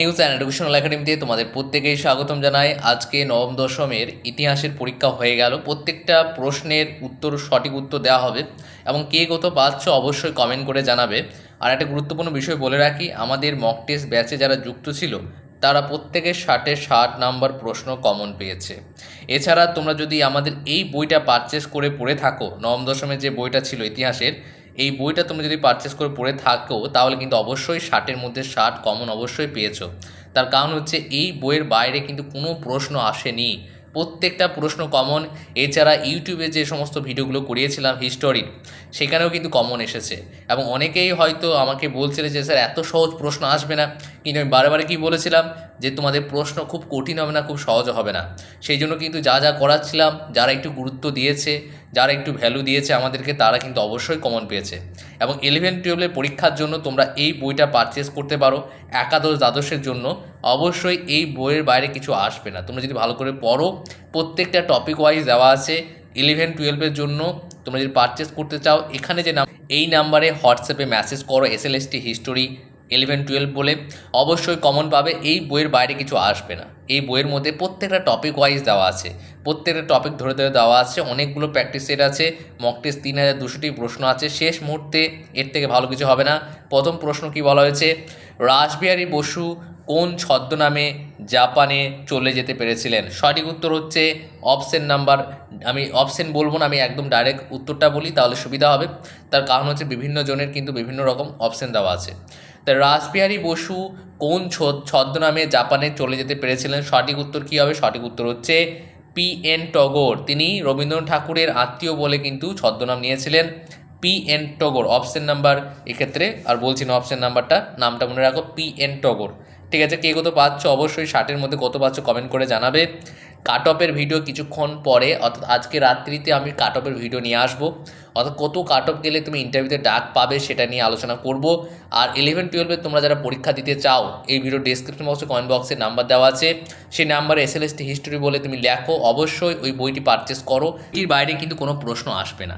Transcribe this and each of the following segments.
News and educational একাডেমিতে তোমাদের প্রত্যেকেই স্বাগতম জানাই। আজকে নবম দশমের ইতিহাসের পরীক্ষা হয়ে গেল। প্রত্যেকটা প্রশ্নের উত্তর, সঠিক উত্তর দেওয়া হবে এবং কে কত পাচ্ছ অবশ্যই কমেন্ট করে জানাবে। আর একটা গুরুত্বপূর্ণ বিষয় বলে রাখি, আমাদের মক টেস্ট ব্যাচে যারা যুক্ত ছিল, তারা প্রত্যেকের ষাটে ষাট নাম্বার প্রশ্ন কমন পেয়েছে। এছাড়া তোমরা যদি আমাদের এই বইটা পারচেস করে পড়ে থাকো, নবম দশমের যে বইটা ছিল ইতিহাসের এই বইটা তুমি যদি পারচেস করে পড়ে থাকো, তাহলে কিন্তু অবশ্যই ষাটের মধ্যে ষাট কমন অবশ্যই পেয়েছ। তার কারণ হচ্ছে এই বইয়ের বাইরে কিন্তু কোনো প্রশ্ন আসেনি। প্রত্যেকটা প্রশ্ন কমন এছাড়া ইউটিউবে যে সমস্ত ভিডিওগুলো করিয়েছিলাম হিস্টোরির সেখানেও কিন্তু কমন এসেছে। এবং অনেকেই হয়তো আমাকে বলছিল যে, স্যার, এত সহজ প্রশ্ন আসবে না। কিন্তু আমি বারে কী বলেছিলাম? যে, তোমাদের প্রশ্ন খুব কঠিন হবে না, খুব সহজ হবে না। সেই জন্য কিন্তু যা যা করাচ্ছিলাম, যারা একটু গুরুত্ব দিয়েছে যারা একটু ভ্যালু দিয়েছে আমাদেরকে, তারা কিন্তু অবশ্যই কমন পেয়েছে। এবং ইলেভেন টুয়েলভের পরীক্ষার জন্য তোমরা এই বইটা পারচেস করতে পারো একাদশ দ্বাদশের জন্য। অবশ্যই এই বইয়ের বাইরে কিছু আসবে না। তোমরা যদি ভালো করে পড়ো, প্রত্যেকটা টপিক ওয়াইজ দেওয়া আছে ইলেভেন টুয়েলভের জন্য। তোমরা যদি পারচেস করতে চাও, এখানে যে নাম, এই নাম্বারে হোয়াটসঅ্যাপে মেসেজ করো S L history eleven twelve বলে অবশ্যই কমন পাবে। এই বইয়ের বাইরে কিছু আসবে না। এই বইয়ের মধ্যে প্রত্যেকটা টপিক ওয়াইজ দেওয়া আছে। প্রত্যেকটা টপিক ধরে ধরে দেওয়া আছে। অনেকগুলো প্র্যাকটিস সেট আছে। মক টেস্ট তিন হাজার দুশোটি প্রশ্ন আছে। শেষ মুহূর্তে এর থেকে ভালো কিছু হবে না। প্রথম প্রশ্ন কি বলা হয়েছে? রাসবিহারী বসু কোন ছদ্মনামে জাপানে চলে যেতে পেরেছিলেন? সঠিক উত্তর হচ্ছে অপশন নাম্বার আমি অপশন বলব না, আমি একদম ডাইরেক্ট উত্তরটা বলি, তাহলে সুবিধা হবে। তার কারণ হচ্ছে বিভিন্ন জনের কিন্তু বিভিন্ন রকম অপশন দেওয়া আছে। তা রাসবিহারী বসু কোন ছদ্মনামে জাপানে চলে যেতে পেরেছিলেন? সঠিক উত্তর কী হবে? সঠিক উত্তর হচ্ছে পি এন টগর। তিনি রবীন্দ্রনাথ ঠাকুরের আত্মীয় বলে কিন্তু ছদ্মনাম নিয়েছিলেন। পি এন টগর অপশন নাম্বার এক্ষেত্রে, আর বলছি না অপশন নাম্বারটা নামটা মনে রাখো পি এন টগর। ঠিক আছে, কে কত পাচ্ছ? অবশ্যই ষাটের মধ্যে কত পাচ্ছ? কমেন্ট করে জানাবে। কাট অফের ভিডিও কিছুক্ষণ পরে, অর্থাৎ আজকে রাত্রিতে আমি কাট অফের ভিডিও নিয়ে আসব। অর্থাৎ কত কাট অফ গেলে তুমি ইন্টারভিউতে ডাক পাবে সেটা নিয়ে আলোচনা করব। আর ইলেভেন টুয়েলভে তোমরা যারা পরীক্ষা দিতে চাও, এই ভিডিও ডেসক্রিপশন বক্সে কমেন্ট বক্সে নাম্বার দেওয়া আছে। সেই নাম্বারে S L S T history বলে তুমি লেখো, অবশ্যই ওই বইটি পারচেস করো। এটির বাইরে কিন্তু কোনো প্রশ্ন আসবে না।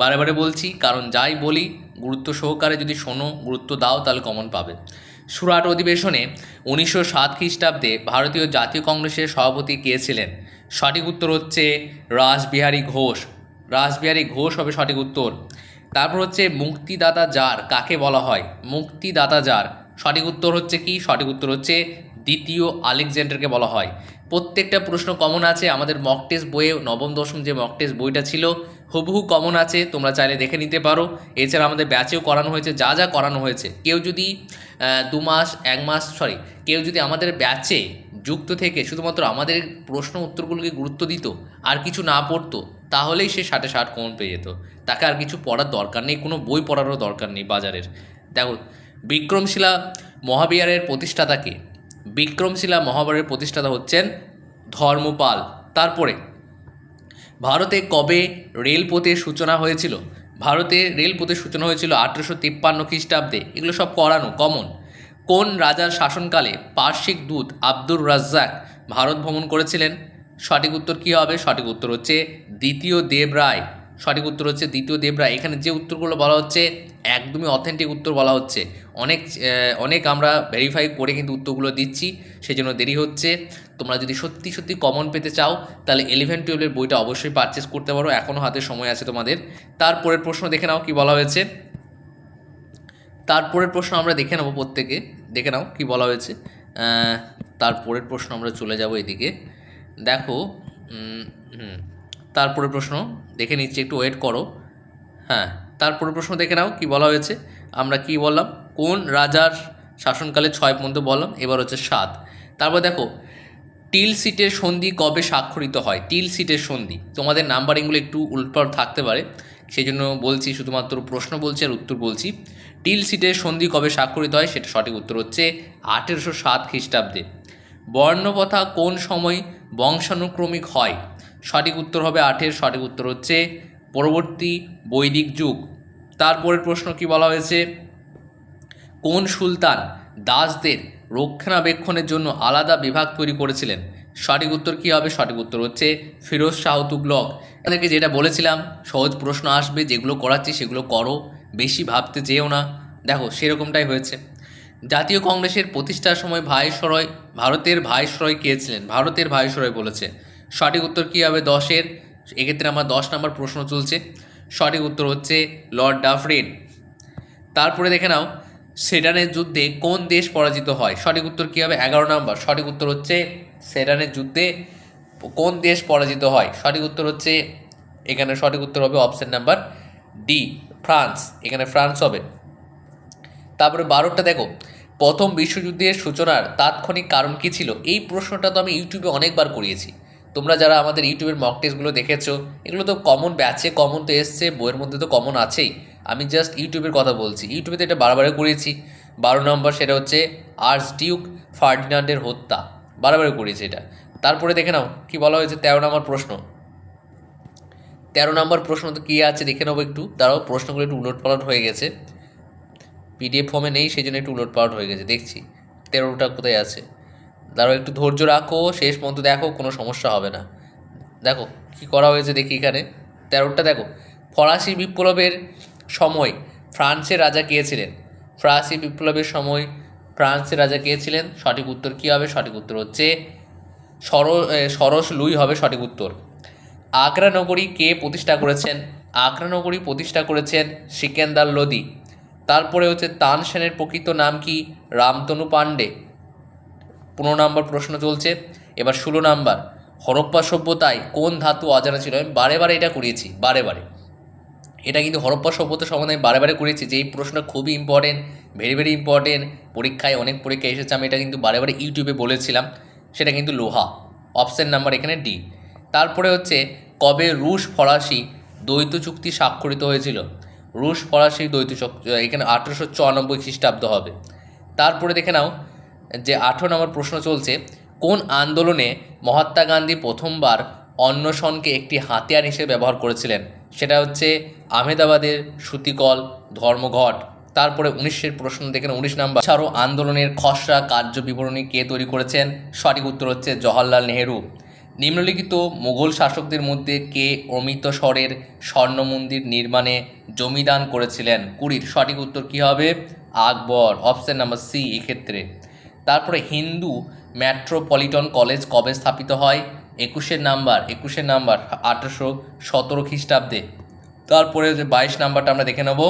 বারে বারে বলছি, কারণ যাই বলি গুরুত্ব সহকারে যদি শোনো, গুরুত্ব দাও, তাহলে কমন পাবে। সুরাট অধিবেশনে উনিশশো সাত খ্রিস্টাব্দে ভারতীয় জাতীয় কংগ্রেসের সভাপতি কে ছিলেন? সঠিক উত্তর হচ্ছে রাসবিহারী ঘোষ। রাসবিহারী ঘোষ হবে সঠিক উত্তর। তারপর হচ্ছে মুক্তিদাতা জার কাকে বলা হয়? মুক্তিদাতা জার সঠিক উত্তর হচ্ছে কি? সঠিক উত্তর হচ্ছে দ্বিতীয় আলেকজান্ডারকে বলা হয়। প্রত্যেকটা প্রশ্ন কমন আছে। আমাদের মক টেস্ট বইয়ে নবম, দশম যে মক টেস্ট বইটা ছিল হুবহু কমন আছে, তোমরা চাইলে দেখে নিতে পারো। এছাড়া আমাদের ব্যাচেও করানো হয়েছে, যা যা করানো হয়েছে। কেউ যদি দু মাস, এক মাস সরি কেউ যদি আমাদের ব্যাচে যুক্ত থেকে শুধুমাত্র আমাদের প্রশ্ন উত্তরগুলোকে গুরুত্ব দিত, আর কিছু না পড়তো, তাহলেই সে ষাটে ষাট কমন পেয়ে যেত। তাকে আর কিছু পড়ার দরকার নেই, কোনো বই পড়ারও দরকার নেই বাজারের। দেখো, বিক্রমশিলা মহাবিহারের প্রতিষ্ঠাতাকে বিক্রমশিলা মহাবিহারের প্রতিষ্ঠাতা হচ্ছেন ধর্মপাল। তারপরে ভারতে কবে রেলপথের সূচনা হয়েছিল? ভারতে রেলপথের সূচনা হয়েছিল আঠেরোশো তিপ্পান্ন খ্রিস্টাব্দে। এগুলো সব করানো কমন কোন রাজার শাসনকালে পার্শ্বিক দূত আব্দুর রাজ্জাক ভারত ভ্রমণ করেছিলেন? সঠিক উত্তর কী হবে? সঠিক উত্তর হচ্ছে দ্বিতীয় দেব রায়। সঠিক উত্তর হচ্ছে দ্বিতীয় দেব রায়। এখানে যে উত্তরগুলো বলা হচ্ছে, একদমই অথেন্টিক উত্তর বলা হচ্ছে। অনেক অনেক আমরা ভেরিফাই করে কিন্তু উত্তরগুলো দিচ্ছি। সেই জন্য দেরি হচ্ছে। তোমরা যদি সত্যি সত্যি কমন পেতে চাও, তাহলে ইলেভেন টুয়েলভের বইটা অবশ্যই পারচেস করতে পারো। এখনও হাতে সময় আছে তোমাদের। তারপরের প্রশ্ন দেখে নাও কি বলা হয়েছে। তারপরের প্রশ্ন আমরা দেখে নেব প্রত্যেকে। দেখে নাও কি বলা হয়েছে। তারপরের প্রশ্ন আমরা চলে যাব এদিকে। দেখো হুম, তারপরের প্রশ্ন দেখে নিচ্ছি, একটু ওয়েট করো। হ্যাঁ তারপরের প্রশ্ন দেখে নাও কি বলা হয়েছে। আমরা কি বললাম? কোন রাজার শাসনকালে ছয় পর্যন্ত বললাম? এবার হচ্ছে সাত। তারপর দেখো টিল সিটের সন্ধি কবে স্বাক্ষরিত হয়? টিল সিটের সন্ধি। তোমাদের নাম্বারিংগুলো একটু উল্টপাল্ট থাকতে পারে। সেই জন্য বলছি, শুধুমাত্র প্রশ্ন বলছি আর উত্তর বলছি। টিল সিটের সন্ধি কবে স্বাক্ষরিত হয়? সেটা সঠিক উত্তর হচ্ছে আঠেরোশো সাত খ্রিস্টাব্দে। বর্ণপ্রথা কোন সময় বংশানুক্রমিক হয়? সঠিক উত্তর হবে আঠের, সঠিক উত্তর হচ্ছে পরবর্তী বৈদিক যুগ। তারপরের প্রশ্ন কি বলা হয়েছে? কোন সুলতান দাসদের রক্ষণাবেক্ষণের জন্য আলাদা বিভাগ তৈরি করেছিলেন। সঠিক উত্তর কী হবে? সঠিক উত্তর হচ্ছে ফিরোজ শাহ তুগলক। আপনাদেরকে যেটা বলেছিলাম, সহজ প্রশ্ন আসবে, যেগুলো করাচ্ছি সেগুলো করো, বেশি ভাবতে যেও না। দেখো, সেরকমটাই হয়েছে। জাতীয় কংগ্রেসের প্রতিষ্ঠার সময় ভাইসরয়, ভারতের ভাইসরয় কে ছিলেন? ভারতের ভাইসরয় বলেছে। সঠিক উত্তর কী হবে? দশের। এক্ষেত্রে আমার দশ নম্বর প্রশ্ন চলছে। সঠিক উত্তর হচ্ছে লর্ড ডাফরিন। তারপরে দেখে নাও সেডানের যুদ্ধে কোন দেশ পরাজিত হয়? সঠিক উত্তর কী হবে? এগারো নম্বর। সঠিক উত্তর হচ্ছে সেডানের যুদ্ধে কোন দেশ পরাজিত হয়? সঠিক উত্তর হচ্ছে, এখানে সঠিক উত্তর হবে অপশন নাম্বার ডি ফ্রান্স। এখানে ফ্রান্স হবে। তারপরে বারোটা দেখো। প্রথম বিশ্বযুদ্ধের সূচনার তাৎক্ষণিক কারণ কী ছিল? এই প্রশ্নটা তো আমি ইউটিউবে অনেকবার করিয়েছি। তোমরা যারা আমাদের ইউটিউবের মক টেস্টগুলো দেখেছ, এগুলো তো কমন ব্যাচে কমন তো এসছে, বইয়ের মধ্যে তো কমন আছেই। আমি জাস্ট ইউটিউবের কথা বলছি। ইউটিউবে তো এটা বারবার করেছি। বারো নম্বর সেটা হচ্ছে আর্স ডিউক ফার্ডিনান্ডের হত্যা। বারবার করেছি এটা। তারপরে দেখে নাও, কি বলা হয়েছে? তেরো নম্বর প্রশ্ন। তেরো নম্বর প্রশ্ন তো কী আছে দেখে নেব একটু। তারাও প্রশ্নগুলো একটু উলট পালট হয়ে গেছে। পিডিএফ ফর্মে নেই সেই জন্য একটু উলট পালট হয়ে গেছে। দেখছি, তেরোটা কোথায় আছে? দাঁড়াও, একটু ধৈর্য রাখো, শেষ পর্যন্ত দেখো, কোনো সমস্যা হবে না। দেখো, কি করা হয়েছে দেখি এখানে। তেরোটা দেখো, ফরাসি বিপ্লবের সময়। ফ্রান্সের রাজা কে ছিলেন? ফরাসি বিপ্লবের সময় ফ্রান্সের রাজা কে ছিলেন? সঠিক উত্তর কী হবে? সঠিক উত্তর হচ্ছে সর সরস লুই হবে সঠিক উত্তর। আগ্রা নগরী কে প্রতিষ্ঠা করেছেন? আগ্রা নগরী প্রতিষ্ঠা করেছেন সিকেন্দার লোদি তারপরে হচ্ছে তানসেনের প্রকৃত নাম কি? রামতনু পাণ্ডে। পনেরো নম্বর প্রশ্ন চলছে। এবার ষোলো নাম্বার। হরপ্পা সভ্যতায় কোন ধাতু অজানা ছিল? আমি বারে বারে এটা করিয়েছি, বারে বারে। এটা কিন্তু হরপ্পা সভ্যতা সম্বন্ধে আমি বারে করেছি। যে এই প্রশ্নটা খুবই ইম্পর্টেন্ট ভেরি ভেরি ইম্পর্টেন্ট পরীক্ষায় অনেক পরীক্ষায় এসেছে, আমি এটা কিন্তু বারে বারে ইউটিউবে বলেছিলাম, সেটা কিন্তু লোহা অপশন নাম্বার এখানে ডি তারপরে হচ্ছে, কবে রুশ ফরাসি দ্বৈত চুক্তি স্বাক্ষরিত হয়েছিল? রুশ ফরাসি দ্বৈত এখানে আঠেরোশো চুরানব্বই খ্রিস্টাব্দ হবে। তারপরে দেখে নাও যে আঠেরো নম্বর প্রশ্ন চলছে, কোন আন্দোলনে মহাত্মা গান্ধী প্রথমবার অন্বেষণকে একটি হাতিয়ার হিসেবে ব্যবহার করেছিলেন? সেটা হচ্ছে আহমেদাবাদের সুতিকল ধর্মঘট। তারপরে উনিশের প্রশ্ন দেখেন উনিশ নাম্বার। ছাড়ো আন্দোলনের খসড়া কার্য বিবরণী কে তৈরি করেছেন? সঠিক উত্তর হচ্ছে জওহরলাল নেহেরু। নিম্নলিখিত মুঘল শাসকদের মধ্যে কে অমৃতসরের স্বর্ণ মন্দির নির্মাণে জমিদান করেছিলেন? কুড়ির। সঠিক উত্তর কী হবে? আকবর। অপশান নাম্বার সি, এক্ষেত্রে। তারপরে হিন্দু মেট্রোপলিটন কলেজ কবে স্থাপিত হয়? একুশের নাম্বার একুশের নাম্বার, আঠেরোশো সতেরো খ্রিস্টাব্দে। তারপরে যে বাইশ নাম্বারটা আমরা দেখে নেব।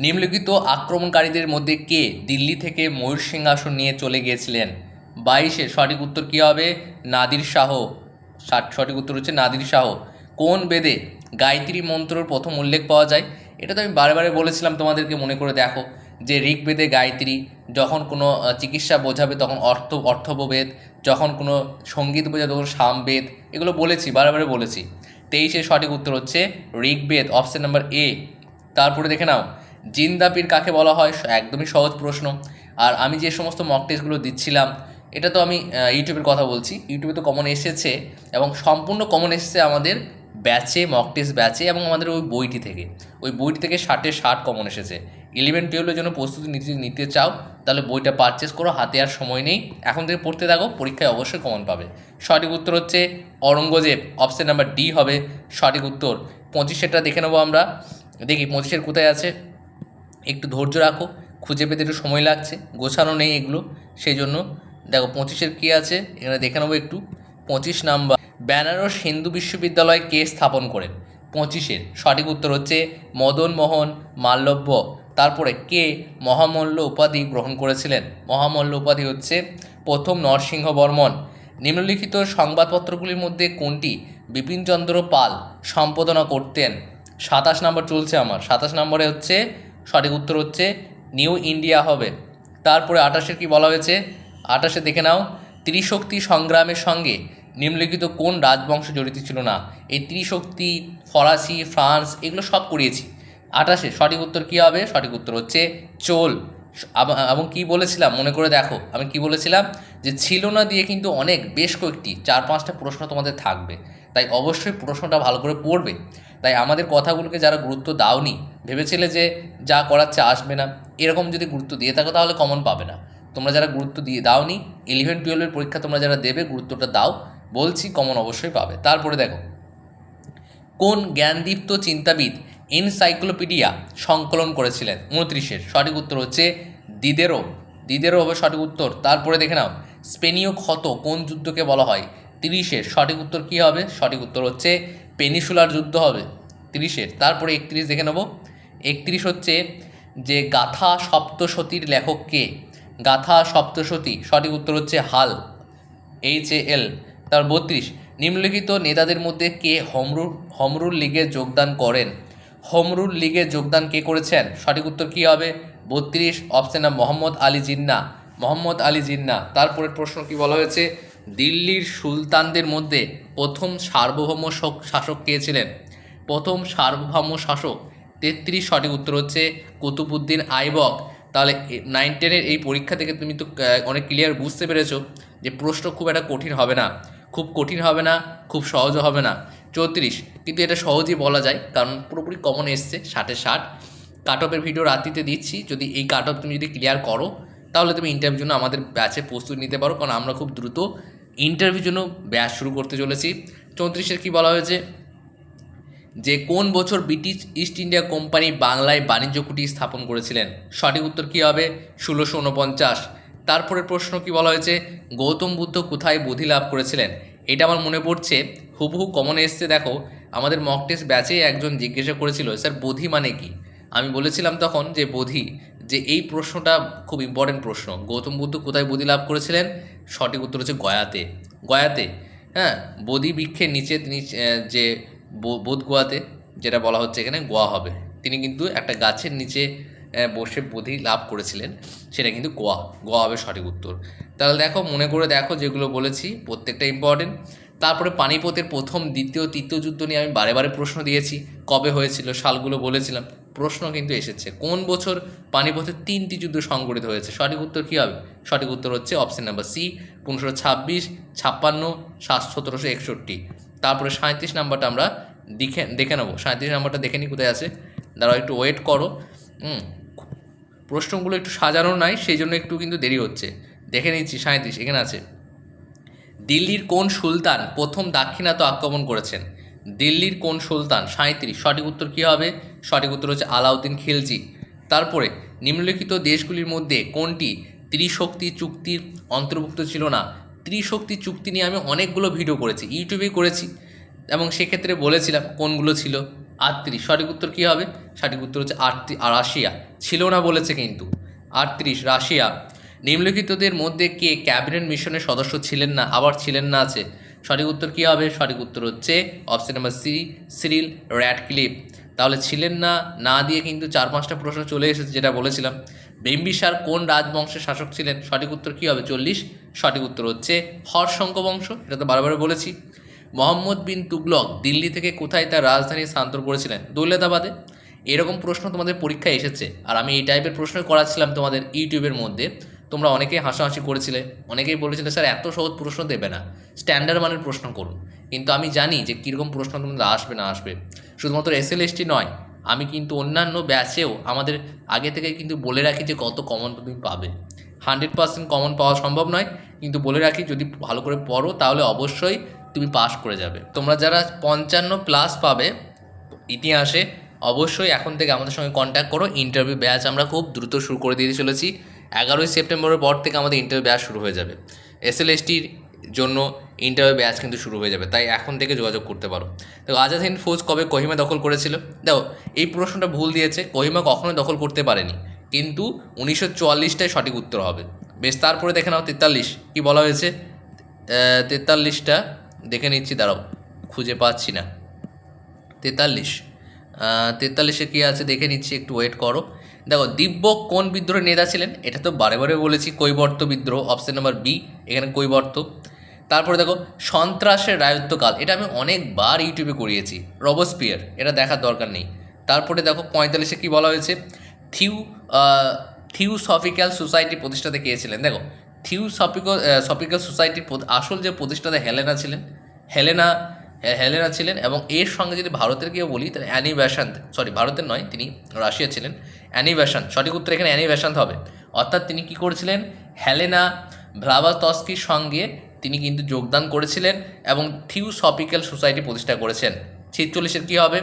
নিম্নলিখিত আক্রমণকারীদের মধ্যে কে দিল্লি থেকে ময়ূর সিংহাসন নিয়ে চলে গিয়েছিলেন? বাইশে সঠিক উত্তর কী হবে? নাদির শাহ। সঠিক উত্তর হচ্ছে নাদির শাহ। কোন বেদে গায়ত্রী মন্ত্রর প্রথম উল্লেখ পাওয়া যায়? এটা তো আমি বারে বারে বলেছিলাম তোমাদেরকে, মনে করে দেখো। যে ঋগ্বেদে গায়ত্রী যখন কোনো চিকিৎসা বোঝাবে তখন অর্থ, অর্থববেদ, যখন কোনো সংগীত বোঝাবে তখন সামবেদ, এগুলো বলেছি বারে বলেছি। তেইশে সঠিক উত্তর হচ্ছে ঋগ্বেদ অপশন নাম্বার এ তারপরে দেখে নাও, জিন্দাপির কাকে বলা হয়? একদমই সহজ প্রশ্ন। আর আমি যে সমস্ত মক টেস্টগুলো দিচ্ছিলাম, এটা তো আমি ইউটিউবের কথা বলছি। ইউটিউবে তো কমন এসেছে এবং সম্পূর্ণ কমন এসেছে আমাদের ব্যাচে মক টেস্ট ব্যাচে এবং আমাদের ওই বইটি থেকে। ওই বইটি থেকে ষাটে ষাট কমন এসেছে। ইলেভেন টুয়েলভের জন্য প্রস্তুতি নিতে নিতে চাও, তাহলে বইটা পারচেস করো, হাতে আর সময় নেই। এখন থেকে পড়তে থাকো, পরীক্ষায় অবশ্যই কমন পাবে। সঠিক উত্তর হচ্ছে অরঙ্গজেব অপশান নাম্বার ডি হবে সঠিক উত্তর। পঁচিশেরটা দেখে নেব আমরা। দেখি, পঁচিশের কোথায় আছে? একটু ধৈর্য রাখো। খুঁজে পেতে একটু সময় লাগছে। গোছানো নেই এগুলো সেই জন্য দেখো, পঁচিশের কী আছে? এখানে দেখে নেব একটু। পঁচিশ নাম্বার। বেনারস হিন্দু বিশ্ববিদ্যালয় কে স্থাপন করেন? পঁচিশের। সঠিক উত্তর হচ্ছে মদন মোহন মাল্লব্য তারপরে কে মহামল্ল উপাধি গ্রহণ করেছিলেন? মহামল্ল উপাধি হচ্ছে প্রথম নরসিংহ বর্মন। নিম্নলিখিত সংবাদপত্রগুলির মধ্যে কোনটি? বিপিনচন্দ্র পাল সম্পাদনা করতেন। সাতাশ নম্বর চলছে আমার। সাতাশ নম্বরে হচ্ছে, সঠিক উত্তর হচ্ছে, নিউ ইন্ডিয়া হবে। তারপরে আঠাশের কি বলা হয়েছে? আঠাশে দেখে নাও, ত্রিশক্তি সংগ্রামের সঙ্গে নিম্নলিখিত কোন রাজবংশ জড়িত ছিল না? এই ত্রিশক্তি, ফরাসি, ফ্রান্স, এগুলো সব করিয়েছি। আঠাশে, সঠিক উত্তর কী হবে? সঠিক উত্তর হচ্ছে চোল। এবং কি বলেছিলাম? মনে করে দেখো, আমি কি বলেছিলাম? যে ছিল না দিয়ে কিন্তু অনেক, বেশ কয়েকটি, চার পাঁচটা প্রশ্ন তোমাদের থাকবে। তাই অবশ্যই প্রশ্নটা ভালো করে পড়বে। তাই আমাদের কথাগুলোকে যারা গুরুত্ব দাওনি, ভেবেছিলে যে যা করাচ্ছে আসবে না, এরকম যদি গুরুত্ব দিয়ে থাকো তাহলে কমন পাবে না। তোমরা যারা গুরুত্ব দিয়ে দাওনি ইলেভেন টুয়েলভের পরীক্ষা তোমরা যারা দেবে, গুরুত্বটা দাও। বলছি কমন অবশ্যই পাবে। তারপরে দেখো, কোন জ্ঞানদীপ্ত চিন্তাবিদ এনসাইক্লোপিডিয়া সংকলন করেছিলেন। উনত্রিশের সঠিক উত্তর হচ্ছে দিদেরও দিদেরও হবে সঠিক উত্তর। তারপরে দেখে নাও, স্পেনীয় ক্ষত কোন যুদ্ধকে বলা হয়? তিরিশের সঠিক উত্তর কী হবে? সঠিক উত্তর হচ্ছে পেনিসুলার যুদ্ধ হবে। তিরিশের। তারপরে একত্রিশ দেখে নেব। একত্রিশ হচ্ছে যে গাথা সপ্তশতীর লেখক কে? গাথা সপ্তশতী সঠিক উত্তর হচ্ছে হাল, এইচ এ এল। তার বত্রিশ, নিম্নলিখিত নেতাদের মধ্যে কে হমরুল হমরুল লীগে যোগদান করেন? হমরুল লিগে যোগদান কে করেছেন? সঠিক উত্তর কী হবে? বত্রিশ অপশন মোহাম্মদ আলী জিন্না। মোহাম্মদ আলী জিন্না, তারপরের প্রশ্ন কি বলা হয়েছে? দিল্লির সুলতানদের মধ্যে প্রথম সার্বভৌম শাসক কে ছিলেন? প্রথম সার্বভৌম শাসক, তেত্রিশ সঠিক উত্তর হচ্ছে কুতুবুদ্দিন আইবক। তাহলে নাইন টেনের এই পরীক্ষা থেকে তুমি তো অনেক ক্লিয়ার বুঝতে পেরেছ যে প্রশ্ন খুব একটা কঠিন হবে না। খুব কঠিন হবে না, খুব সহজও হবে না। চৌত্রিশ। কিন্তু এটা সহজেই বলা যায়, কারণ পুরোপুরি কমন এসছে, ষাটে ষাট। কাট অফের ভিডিও রাত্রিতে দিচ্ছি, যদি এই কাট অফ তুমি যদি ক্লিয়ার করো, তাহলে তুমি ইন্টারভিউর জন্য আমাদের ব্যাচে প্রস্তুতি নিতে পারো, কারণ আমরা খুব দ্রুত ইন্টারভিউর জন্য ব্যাচ শুরু করতে চলেছি। চৌত্রিশের কী বলা হয়েছে? যে কোন বছর ব্রিটিশ ইস্ট ইন্ডিয়া কোম্পানি বাংলায় বাণিজ্য কুটি স্থাপন করেছিলেন? সঠিক উত্তর কী হবে? ষোলোশো উনপঞ্চাশ। তারপরের প্রশ্ন কি বলা হয়েছে? গৌতম বুদ্ধ কোথায় বোধি লাভ করেছিলেন? এটা আমার মনে পড়ছে, হুবহু কমনে এসছে, দেখো, আমাদের মক টেস্ট ব্যাচে একজন জিজ্ঞাসা করেছিল, স্যার, বোধি মানে কি? আমি বলেছিলাম তখন যে, বোধি, যে এই প্রশ্নটা খুব ইম্পর্টেন্ট প্রশ্ন। গৌতম বুদ্ধ কোথায় বোধি লাভ করেছিলেন? সঠিক উত্তর হচ্ছে গয়াতে। গয়াতে হ্যাঁ? বোধি বৃক্ষের নিচে যে বোধ গোয়াতে যেটা বলা হচ্ছে এখানে গোয়া হবে। তিনি কিন্তু একটা গাছের নিচে বসে বোধি লাভ করেছিলেন, সেটা কিন্তু গোয়া গোয়া হবে সঠিক উত্তর। তাহলে দেখো, মনে করে দেখো যেগুলো বলেছি, প্রত্যেকটা ইম্পর্টেন্ট তারপরে পানিপথের প্রথম, দ্বিতীয়, তৃতীয় যুদ্ধ নিয়ে আমি বারে বারে প্রশ্ন দিয়েছি, কবে হয়েছিল সালগুলো বলেছিলাম। প্রশ্ন কিন্তু এসেছে, কোন বছর পানিপথের তিনটি যুদ্ধ সংগঠিত হয়েছে? সঠিক উত্তর কী হবে? সঠিক উত্তর হচ্ছে অপশন নাম্বার সি পনেরোশো ছাব্বিশ, ছাপ্পান্ন, সাত, সতেরোশো একষট্টি। তারপরে সাঁত্রিশ নাম্বারটা আমরা দেখে দেখে নেব। সাঁত্রিশ নাম্বারটা দেখে নিই কোথায় আছে? দাঁড়াও, একটু ওয়েট করো। প্রশ্নগুলো একটু সাজানো নাই, সেই জন্য একটু কিন্তু দেরি হচ্ছে। দেখে নিচ্ছি সাঁত্রিশ এখানে আছে। দিল্লির কোন সুলতান প্রথম দাক্ষিণাত্য আক্রমণ করেছেন? দিল্লির কোন সুলতান? সাঁত্রিশ সঠিক উত্তর কী হবে? সঠিক উত্তর হচ্ছে আলাউদ্দিন খিলজি। তারপরে, নিম্নলিখিত দেশগুলির মধ্যে কোনটি ত্রিশক্তি চুক্তির অন্তর্ভুক্ত ছিল না? ত্রিশক্তি চুক্তি নিয়ে আমি অনেকগুলো ভিডিও করেছি ইউটিউবে করেছি। এবং সেক্ষেত্রে বলেছিলাম কোনগুলো ছিল? আটত্রিশ, সঠিক উত্তর কী হবে? সঠিক উত্তর হচ্ছে আটত্রিশ রাশিয়া। ছিল না বলেছে কিন্তু। আটত্রিশ, রাশিয়া। নিম্নলিখিতদের মধ্যে কে ক্যাবিনেট মিশনের সদস্য ছিলেন না, আবার ছিলেন না আছে? সঠিক উত্তর কী হবে? সঠিক উত্তর হচ্ছে option number C Cyril Radcliffe তাহলে ছিলেন না না দিয়ে কিন্তু চার পাঁচটা প্রশ্ন চলে এসেছে যেটা বলেছিলাম। বিম্বিসার কোন রাজবংশের শাসক ছিলেন? সঠিক উত্তর কী হবে? চল্লিশ। সঠিক উত্তর হচ্ছে হর্ষঙ্ক বংশ, এটা তো বারবার বলেছি। মোহাম্মদ বিন তুগলক দিল্লি থেকে কোথায় তার রাজধানী স্থানান্তর করেছিলেন? দৌলতাবাদে। এরকম প্রশ্ন তোমাদের পরীক্ষায় এসেছে। আর আমি এই টাইপের প্রশ্ন করাচ্ছিলাম তোমাদের ইউটিউবের মধ্যে। তোমরা অনেকেই হাসাহাসি করেছিলে, অনেকেই বলেছিলে, স্যার, এত সহজ প্রশ্ন দেবে না। স্ট্যান্ডার্ড মানের প্রশ্ন করুন। কিন্তু আমি জানি যে কীরকম প্রশ্ন তোমাদের আসবে, না আসবে। শুধুমাত্র এস এল এসটি নয়, আমি কিন্তু অন্যান্য ব্যাচেও আমাদের আগে থেকে কিন্তু বলে রাখি যে কত কমন তুমি পাবে। হান্ড্রেড পার্সেন্ট কমন পাওয়া সম্ভব নয়, কিন্তু বলে রাখি, যদি ভালো করে পড়ো, তাহলে অবশ্যই তুমি পাস করে যাবে। তোমরা যারা পঞ্চান্ন প্লাস পাবে ইতিহাসে, অবশ্যই এখন থেকে আমাদের সঙ্গে কন্ট্যাক্ট করো। ইন্টারভিউ ব্যাচ আমরা খুব দ্রুত শুরু করে দিতে চলেছি। এগারোই সেপ্টেম্বরের পর থেকে আমাদের ইন্টারভিউ ব্যাচ শুরু হয়ে যাবে। এস এল এসটির জন্য ইন্টারভিউ ব্যাচ কিন্তু শুরু হয়ে যাবে, তাই এখন থেকে যোগাযোগ করতে পারো। তো আজাদ হিন্দ ফৌজ কবে কহিমা দখল করেছিল? দেখো, এই প্রশ্নটা ভুল দিয়েছে, কহিমা কখনোই দখল করতে পারেনি, কিন্তু উনিশশো চুয়াল্লিশটাই সঠিক উত্তর হবে। বেশ, তারপরে দেখে নাও, তেতাল্লিশ, কী বলা হয়েছে? তেতাল্লিশটা দেখে নিচ্ছি, দাঁড়াও, খুঁজে পাচ্ছি না। তেতাল্লিশ তেতাল্লিশে কী আছে দেখে নিচ্ছি, একটু ওয়েট করো। দেখো, দিব্য কোন বিদ্রোহের নেতা ছিলেন? এটা তো বারে বারে বলেছি, কৈবর্ত বিদ্রোহ অপশন নাম্বার বি এখানে কৈবর্ত। তারপরে দেখো, সন্ত্রাসের রায়ত্বকাল এটা আমি অনেকবার ইউটিউবে করিয়েছি, রবসপিয়ার, এটা দেখার দরকার নেই। তারপরে দেখো, পঁয়তাল্লিশে কী বলা হয়েছে? থিউ থিউসফিক্যাল সোসাইটি প্রতিষ্ঠাতা কে ছিলেন? দেখো, থিউসফিক্যাল সফিক্যাল সোসাইটির আসল যে প্রতিষ্ঠাতা হেলেনা ছিলেন, হেলেনা হেলেনা ছিলেন এবং এর সঙ্গে যদি ভারতের কেউ বলি, তাহলে অ্যানি ব্যাসান্ত সরি ভারতের নয়, তিনি রাশিয়া ছিলেন। অ্যানি ব্যাসান্ত সঠিক উত্তর এখানে অ্যানিভেশন হবে। অর্থাৎ তিনি কি করেছিলেন? হেলেনা ভ্লাভাতস্কির সঙ্গে তিনি কিন্তু যোগদান করেছিলেন এবং থিওসফিক্যাল সোসাইটি প্রতিষ্ঠা করেছেন। ছিচল্লিশের কী হবে?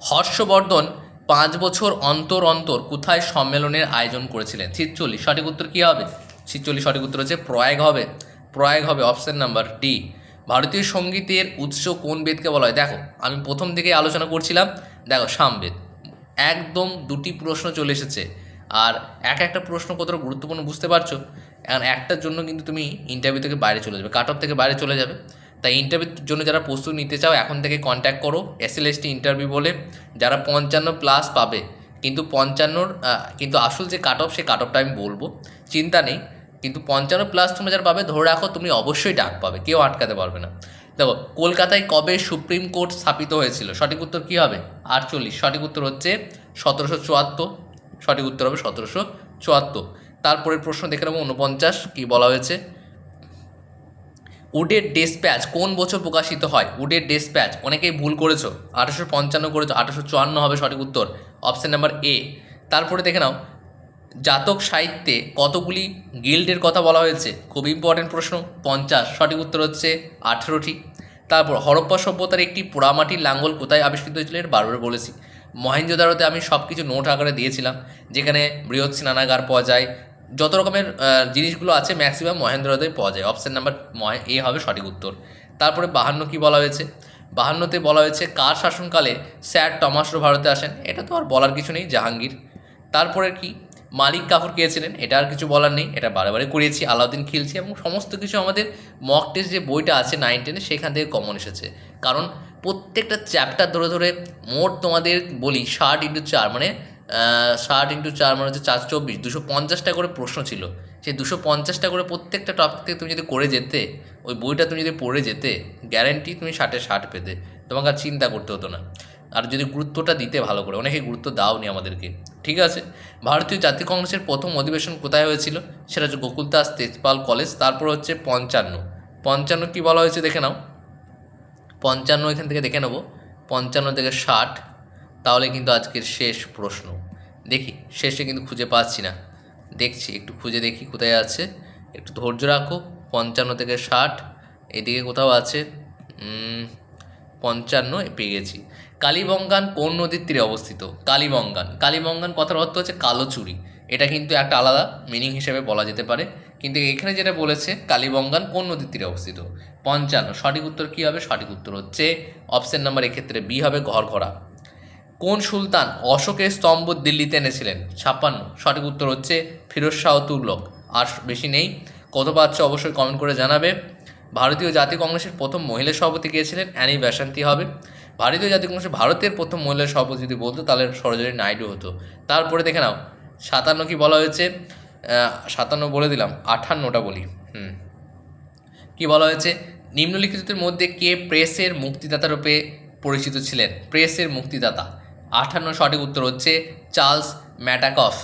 হর্ষবর্ধন পাঁচ বছর অন্তর অন্তর কোথায় সম্মেলনের আয়োজন করেছিলেন? ছিচল্লিশ, সঠিক উত্তর কী হবে? ছিচল্লিশ, সঠিক উত্তর হচ্ছে প্রয়াগ হবে। প্রয়াগ হবে অপশন নাম্বার ডি। ভারতীয় সঙ্গীতের উৎস কোন বেদকে বলা হয়? দেখো, আমি প্রথম থেকে আলোচনা করছিলাম। দেখো, সামবেদ। একদম দুটি প্রশ্ন চলে এসেছে। আর এক একটা প্রশ্ন কতটা গুরুত্বপূর্ণ বুঝতে পারছ? এখন একটার জন্য কিন্তু তুমি ইন্টারভিউ থেকে বাইরে চলে যাবে কাট অফ থেকে বাইরে চলে যাবে। তাই ইন্টারভিউর জন্য যারা প্রস্তুতি নিতে চাও, এখন থেকে কন্ট্যাক্ট করো। এস এসএলএসটি ইন্টারভিউ বলে যারা পঞ্চান্ন প্লাস পাবে, কিন্তু পঞ্চান্নর কিন্তু আসল যে কাট অফ সেই কাট অফটা আমি বলব। চিন্তা নেই, কিন্তু পঞ্চান্ন প্লাস তুমি যারা পাবে, ধরে রাখো, তুমি অবশ্যই ডাক পাবে, কেউ আটকাতে পারবে না। দেখো, কলকাতায় কবে সুপ্রিম কোর্ট স্থাপিত হয়েছিল? সঠিক উত্তর কী হবে? আটচল্লিশ। সঠিক উত্তর হচ্ছে সতেরোশো চুয়াত্তর। সঠিক উত্তর হবে সতেরোশো চুয়াত্তর। তারপরের প্রশ্ন দেখে নেব উনপঞ্চাশ কী বলা হয়েছে? উডের ডেসপ্যাচ কোন বছর প্রকাশিত হয়? উডের ডেসপ্যাচ, অনেকেই ভুল করেছ। আঠারোশো পঞ্চান্ন করেছ, আঠারোশো চুয়ান্ন হবে সঠিক উত্তর। Option number A. তারপরে দেখে নাও জাতক সাহিত্যে কতগুলি গিল্ডের কথা বলা হয়েছে? খুব ইম্পর্টেন্ট প্রশ্ন। পঞ্চাশ। সঠিক উত্তর হচ্ছে আঠেরোটি। তারপর, হরপ্পা সভ্যতার একটি পোড়ামাটির লাঙ্গল কোথায় আবিষ্কৃত হয়েছিল এর বারবার বলেছি। মহেঞ্জোদারোতে আমি সব কিছু নোট আকারে দিয়েছিলাম, যেখানে বৃহৎ স্নানাগার পাওয়া যায়। যত রকমের জিনিসগুলো আছে ম্যাক্সিমাম মহেন্দ্রতে পাওয়া যায়। অপশন নাম্বার এ হবে সঠিক উত্তর। তারপরে বাহান্ন কি বলা হয়েছে? বাহান্নতে বলা হয়েছে, কার শাসনকালে স্যার টমাসরো ভারতে আসেন? এটা তো আর বলার কিছু নেই, জাহাঙ্গীর। তারপরে কি? মালিক কাপুর কে ছিলেন এটা আর কিছু বলার নেই, এটা বারে করিয়েছি, আলাউদ্দিন খিলছি এবং সমস্ত কিছু আমাদের মক টেস্ট যে বইটা আছে নাইন টেনে সেখান থেকে কমন এসেছে। কারণ প্রত্যেকটা চ্যাপ্টার ধরে ধরে মোট তোমাদের বলি ষাট ইন্টু চার মানে ষাট ইন্টু চার মানে হচ্ছে চার, চব্বিশ, দুশো পঞ্চাশটা করে প্রশ্ন ছিল। সেই দুশো পঞ্চাশটা করে প্রত্যেকটা টপিক থেকে তুমি যদি করে যেতে, ওই বইটা তুমি যদি পড়ে যেতে গ্যারেন্টি তুমি ষাটে ষাট পেতে। তোমাকে আর চিন্তা করতে হতো না। আর যদি গুরুত্বটা দিতে ভালো করে অনেকে গুরুত্ব দাওনি আমাদেরকে। ঠিক আছে? ভারতীয় জাতীয় কংগ্রেসের প্রথম অধিবেশন কোথায় হয়েছিল? সেটা হচ্ছে গোকুলদাস তেজপাল কলেজ, তারপর হচ্ছে পঞ্চান্ন। পঞ্চান্ন কি বলা হয়েছে দেখে নাও। পঞ্চান্ন এখান থেকে দেখে নেব। পঞ্চান্ন থেকে ষাট। তাহলে কিন্তু আজকের শেষ প্রশ্ন। দেখি, শেষে কিন্তু খুঁজে পাচ্ছি না। দেখছি, একটু খুঁজে দেখি কোথায় আছে। একটু ধৈর্য রাখো। পঞ্চান্ন থেকে ষাট। এদিকে কোথাও আছে? পঞ্চান্ন পেয়ে গেছি। কালীবঙ্গান কোন নদীর তীরে অবস্থিত? কালীবঙ্গান। কালীবঙ্গান কথার অর্থ হচ্ছে কালো চুরি। এটা কিন্তু একটা আলাদা মিনিং হিসেবে বলা যেতে পারে। কিন্তু এখানে যেটা বলেছে, কালীবঙ্গান কোন নদীর তীরে অবস্থিত? পঞ্চান্ন। সঠিক উত্তর কী হবে? সঠিক উত্তর হচ্ছে অপশন নাম্বার এক্ষেত্রে বি হবে ঘরঘরা কোন সুলতান অশোকের স্তম্ভ দিল্লিতে এনেছিলেন? ছাপ্পান্ন। সঠিক উত্তর হচ্ছে ফিরোজ শাহ তুগলক। আর বেশি নেই। কত পাচ্ছে অবশ্যই কমেন্ট করে জানাবে। ভারতীয় জাতীয় কংগ্রেসের প্রথম মহিলা সভাপতি কে ছিলেন অ্যানি ব্যাসান্তি হবে। ভারতীয় জাতীয় কংগ্রেসের ভারতের প্রথম মহিলা সভাপতি যদি বলতো, তাহলে সরোজিনী নাইডু হতো। তারপরে দেখে নাও, সাতান্ন কি বলা হয়েছে? সাতান্ন বলে দিলাম, আঠান্নটা বলি। হুম। কি বলা হয়েছে? নিম্নলিখিতদের মধ্যে কে প্রেসের মুক্তিদাতা রূপে পরিচিত ছিলেন? প্রেসের মুক্তিদাতা। আঠান্ন সঠিক উত্তর হচ্ছে চার্লস ম্যাটাকফ।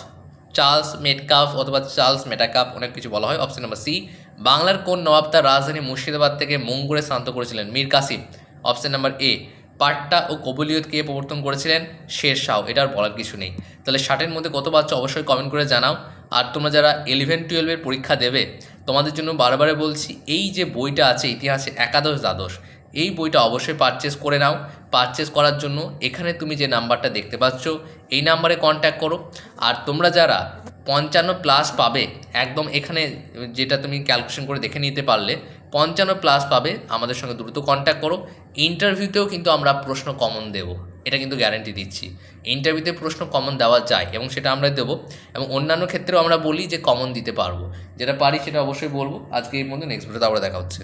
চার্লস মেটকাফ অথবা চার্লস মেটাকাফ অনেক কিছু বলা হয়। অপশন নাম্বার সি বাংলার কোন নবাব তার রাজধানী মুর্শিদাবাদ থেকে মঙ্গুরে শান্ত করেছিলেন? Mir Qasim. Option number A, পাট্টা ও কবুলিয়ত কে প্রবর্তন করেছিলেন? শের শাহ। এটার বলার কিছু নেই। তাহলে ষাটের মধ্যে কত বাচ্চা অবশ্যই কমেন্ট করে জানাও। আর তোমরা যারা ইলেভেন টুয়েলভের পরীক্ষা দেবে, তোমাদের জন্য বারবারে বলছি, এই যে বইটা আছে ইতিহাসে একাদশ দ্বাদশ এই বইটা অবশ্যই পারচেস করে নাও। পারচেস করার জন্য এখানে তুমি যে নাম্বারটা দেখতে পাচ্ছ, এই নাম্বারে কন্ট্যাক্ট করো। আর তোমরা যারা পঞ্চান্ন প্লাস পাবে, একদম এখানে যেটা তুমি ক্যালকুলেশন করে দেখে নিতে পারলে, পঞ্চান্ন প্লাস পাবে, আমাদের সঙ্গে দ্রুত কন্ট্যাক্ট করো। ইন্টারভিউতেও কিন্তু আমরা প্রশ্ন কমন দেব, এটা কিন্তু গ্যারান্টি দিচ্ছি। ইন্টারভিউতে প্রশ্ন কমন দেওয়া যায় এবং সেটা আমরা দেবো এবং অন্যান্য ক্ষেত্রেও আমরা বলি যে কমন দিতে পারব। যেটা পারি সেটা অবশ্যই বলব। আজকে এই মধ্যে নেক্সট ভিডিওতে আবার দেখা হচ্ছে।